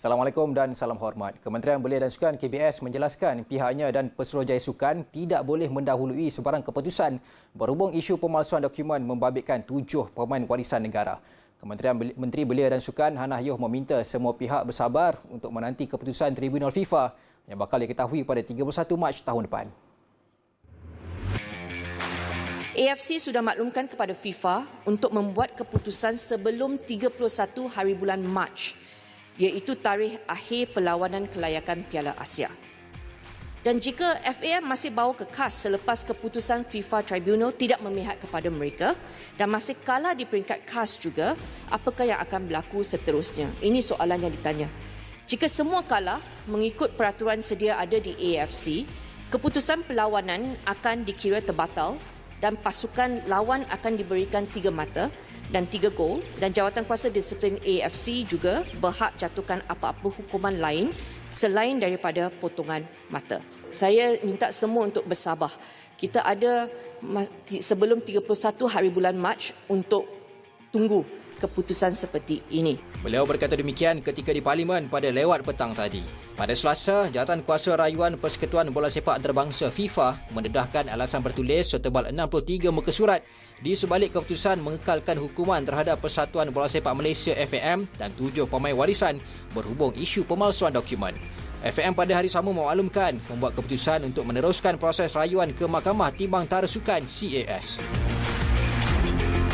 Assalamualaikum dan salam hormat. Kementerian Belia dan Sukan KBS menjelaskan pihaknya dan Pesuruhjaya Sukan tidak boleh mendahului sebarang keputusan berhubung isu pemalsuan dokumen membabitkan tujuh pemain warisan negara. Kementerian Menteri Belia dan Sukan Hana Yoh meminta semua pihak bersabar untuk menanti keputusan Tribunal FIFA yang bakal diketahui pada 31 Mac tahun depan. AFC sudah maklumkan kepada FIFA untuk membuat keputusan sebelum 31 hari bulan Mac iaitu tarikh akhir perlawanan kelayakan Piala Asia. Dan jika FAM masih bawa kekas selepas keputusan FIFA Tribunal tidak memihak kepada mereka dan masih kalah di peringkat KAS juga, apakah yang akan berlaku seterusnya? Ini soalan yang ditanya. Jika semua kalah mengikut peraturan sedia ada di AFC, keputusan perlawanan akan dikira terbatal dan pasukan lawan akan diberikan tiga mata dan tiga gol dan jawatan kuasa disiplin AFC juga berhak jatuhkan apa-apa hukuman lain selain daripada potongan mata. Saya minta semua untuk bersabar. Kita ada sebelum 31 hari bulan Mac untuk tunggu keputusan seperti ini. Beliau berkata demikian ketika di Parlimen pada lewat petang tadi. Pada Selasa, Jawatan Kuasa Rayuan Persekutuan Bola Sepak Antarabangsa FIFA mendedahkan alasan bertulis setebal 63 muka surat di sebalik keputusan mengekalkan hukuman terhadap Persatuan Bola Sepak Malaysia FAM dan tujuh pemain warisan berhubung isu pemalsuan dokumen. FAM pada hari sama memaklumkan membuat keputusan untuk meneruskan proses rayuan ke Mahkamah Timbang Tarasukan CAS.